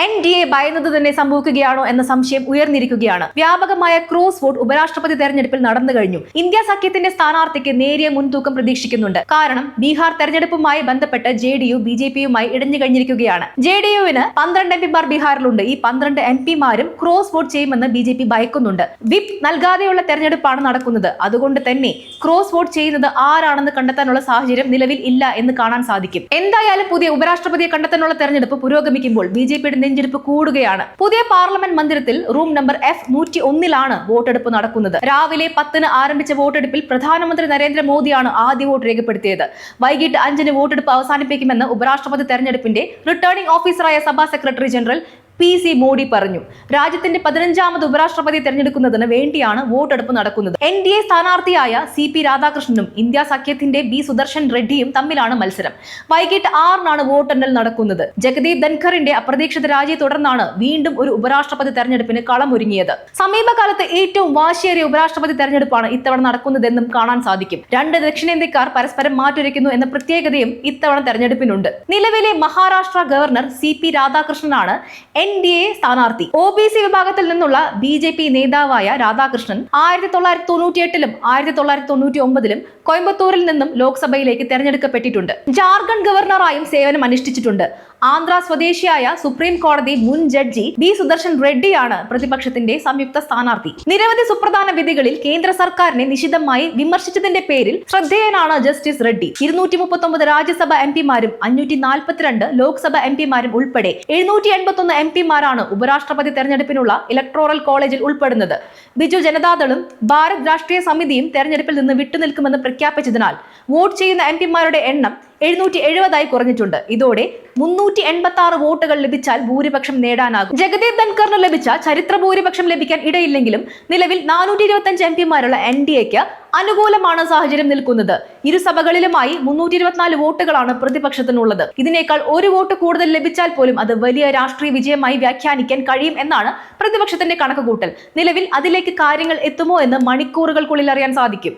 N D A ഭയന്നത് തന്നെ സംഭവിക്കുകയാണോ എന്ന സംശയം ഉയർന്നിരിക്കുകയാണ്. വ്യാപകമായ ക്രോസ് വോട്ട് ഉപരാഷ്ട്രപതി തെരഞ്ഞെടുപ്പിൽ നടന്നു കഴിഞ്ഞു. ഇന്ത്യ സഖ്യത്തിന്റെ സ്ഥാനാർത്ഥിക്ക് നേരിയ മുൻതൂക്കം പ്രതീക്ഷിക്കുന്നുണ്ട്. കാരണം ബീഹാർ തെരഞ്ഞെടുപ്പുമായി ബന്ധപ്പെട്ട് J D U B J പിയുമായി ഇടഞ്ഞു കഴിഞ്ഞിരിക്കുകയാണ്. ജെ ഡി യുവിന് പന്ത്രണ്ട് എം പിമാർ ബീഹാറിലുണ്ട്. ഈ പന്ത്രണ്ട് എം പിമാരും ക്രോസ് വോട്ട് ചെയ്യുമെന്ന് ബി ജെ പി ഭയക്കുന്നുണ്ട്. വിപ്പ് നൽകാതെയുള്ള തെരഞ്ഞെടുപ്പാണ് നടക്കുന്നത്. അതുകൊണ്ട് തന്നെ ക്രോസ് വോട്ട് ചെയ്യുന്നത് ആരാണെന്ന് കണ്ടെത്താനുള്ള സാഹചര്യം നിലവിൽ ഇല്ല എന്ന് കാണാൻ സാധിക്കും. എന്തായാലും പുതിയ ഉപരാഷ്ട്രപതിയെ കണ്ടെത്താനുള്ള തെരഞ്ഞെടുപ്പ് പുരോഗമിക്കുമ്പോൾ ബി ജെ പിയുടെ നെഞ്ചെടുപ്പ് കൂടുകയാണ്. പുതിയ പാർലമെന്റ് മന്ദിരത്തിൽ റൂം നമ്പർ എഫ് നൂറ്റി ഒന്നിലാണ് വോട്ടെടുപ്പ് നടക്കുന്നത്. രാവിലെ പത്തിന് ആരംഭിച്ച വോട്ടെടുപ്പിൽ പ്രധാനമന്ത്രി നരേന്ദ്രമോദിയാണ് ആദ്യ വോട്ട് രേഖപ്പെടുത്തിയത്. വൈകിട്ട് അഞ്ചിന് വോട്ടെടുപ്പ് അവസാനിപ്പിക്കുമെന്ന് ഉപരാഷ്ട്രപതി തെരഞ്ഞെടുപ്പിന്റെ റിട്ടേണിംഗ് ഓഫീസറായ സഭാ secretary general P C Mody പറഞ്ഞു. രാജ്യത്തിന്റെ പതിനഞ്ചാമത് ഉപരാഷ്ട്രപതി തെരഞ്ഞെടുക്കുന്നതിന് വേണ്ടിയാണ് വോട്ടെടുപ്പ് നടക്കുന്നത്. എൻ ഡി എ സ്ഥാനാർത്ഥിയായ സി പി രാധാകൃഷ്ണനും ഇന്ത്യ സഖ്യത്തിന്റെ ബി സുദർശൻ റെഡ്ഡിയും തമ്മിലാണ് മത്സരം. വൈകിട്ട് ആറിനാണ് വോട്ടെണ്ണൽ നടക്കുന്നത്. ജഗദീപ് ധൻഖറിന്റെ അപ്രതീക്ഷിത രാജിയെ തുടർന്നാണ് വീണ്ടും ഒരു ഉപരാഷ്ട്രപതി തെരഞ്ഞെടുപ്പിന് കളമൊരുങ്ങിയത്. സമീപകാലത്ത് ഏറ്റവും വാശിയേറിയ ഉപരാഷ്ട്രപതി തെരഞ്ഞെടുപ്പാണ് ഇത്തവണ നടക്കുന്നതെന്നും കാണാൻ സാധിക്കും. രണ്ട് ദക്ഷിണേന്ത്യക്കാർ പരസ്പരം മാറ്റുരയ്ക്കുന്നു എന്ന പ്രത്യേകതയും ഇത്തവണ തെരഞ്ഞെടുപ്പിനുണ്ട്. നിലവിലെ മഹാരാഷ്ട്ര ഗവർണർ സി പി രാധാകൃഷ്ണനാണ് എൻ ഡി എ സ്ഥാനാർത്ഥി. ഒ ബി സി വിഭാഗത്തിൽ നിന്നുള്ള ബി ജെ പി നേതാവായ രാധാകൃഷ്ണൻ ആയിരത്തി തൊള്ളായിരത്തി തൊണ്ണൂറ്റി എട്ടിലും ആയിരത്തി തൊള്ളായിരത്തി തൊണ്ണൂറ്റി ഒമ്പതിലും കോയമ്പത്തൂരിൽ നിന്നും ലോക്സഭയിലേക്ക് തെരഞ്ഞെടുക്കപ്പെട്ടിട്ടുണ്ട്. ജാർഖണ്ഡ് ഗവർണറായും സേവനം അനുഷ്ഠിച്ചിട്ടുണ്ട് ആന്ധ്ര സ്വദേശിയായ സുപ്രീം കോടതി മുൻ ജഡ്ജി ബി സുദർശൻ റെഡ്ഡിയാണ് പ്രതിപക്ഷത്തിന്റെ സംയുക്ത സ്ഥാനാർത്ഥി. നിരവധി സുപ്രധാന വിധികളിൽ കേന്ദ്ര സർക്കാരിനെ നിശിതമായി വിമർശിച്ചതിന്റെ പേരിൽ ശ്രദ്ധേയനാണ് ജസ്റ്റിസ് റെഡ്ഡി. ഇരുന്നൂറ്റി മുപ്പത്തൊമ്പത് രാജ്യസഭ എം പിമാരും അഞ്ഞൂറ്റി നാൽപ്പത്തിരണ്ട് ലോക്സഭ എം പിമാരും ഉൾപ്പെടെ എഴുന്നൂറ്റി എൺപത്തൊന്ന് എം പിമാരാണ് ഉപരാഷ്ട്രപതി തെരഞ്ഞെടുപ്പിനുള്ള ഇലക്ട്രോറൽ കോളേജിൽ ഉൾപ്പെടുന്നത്. ബിജു ജനതാദളും ഭാരത് രാഷ്ട്രീയ സമിതിയും തെരഞ്ഞെടുപ്പിൽ നിന്ന് വിട്ടുനിൽക്കുമെന്ന് പ്രഖ്യാപിച്ചതിനാൽ വോട്ട് ചെയ്യുന്ന എം പിമാരുടെ എണ്ണം എഴുന്നൂറ്റി എഴുപതായി കുറഞ്ഞിട്ടുണ്ട്. ഇതോടെ മുന്നൂറ്റി എൺപത്തി ആറ് വോട്ടുകൾ ലഭിച്ചാൽ ഭൂരിപക്ഷം നേടാനാകും. ജഗദീപ് ധൻഖറിന് ലഭിച്ച ചരിത്ര ഭൂരിപക്ഷം ലഭിക്കാൻ ഇടയില്ലെങ്കിലും നിലവിൽ നാനൂറ്റി ഇരുപത്തി അഞ്ച് എം പിമാരുള്ള എൻ ഡി എക്ക് അനുകൂലമാണ് സാഹചര്യം നിൽക്കുന്നത്. ഇരുസഭകളിലുമായി മുന്നൂറ്റി ഇരുപത്തിനാല് വോട്ടുകളാണ് പ്രതിപക്ഷത്തിനുള്ളത്. ഇതിനേക്കാൾ ഒരു വോട്ട് കൂടുതൽ ലഭിച്ചാൽ പോലും അത് വലിയ രാഷ്ട്രീയ വിജയമായി വ്യാഖ്യാനിക്കാൻ കഴിയും എന്നാണ് പ്രതിപക്ഷത്തിന്റെ കണക്കുകൂട്ടൽ. നിലവിൽ അതിലേക്ക് കാര്യങ്ങൾ എത്തുമോ എന്ന് മണിക്കൂറുകൾക്കുള്ളിൽ അറിയാൻ സാധിക്കും.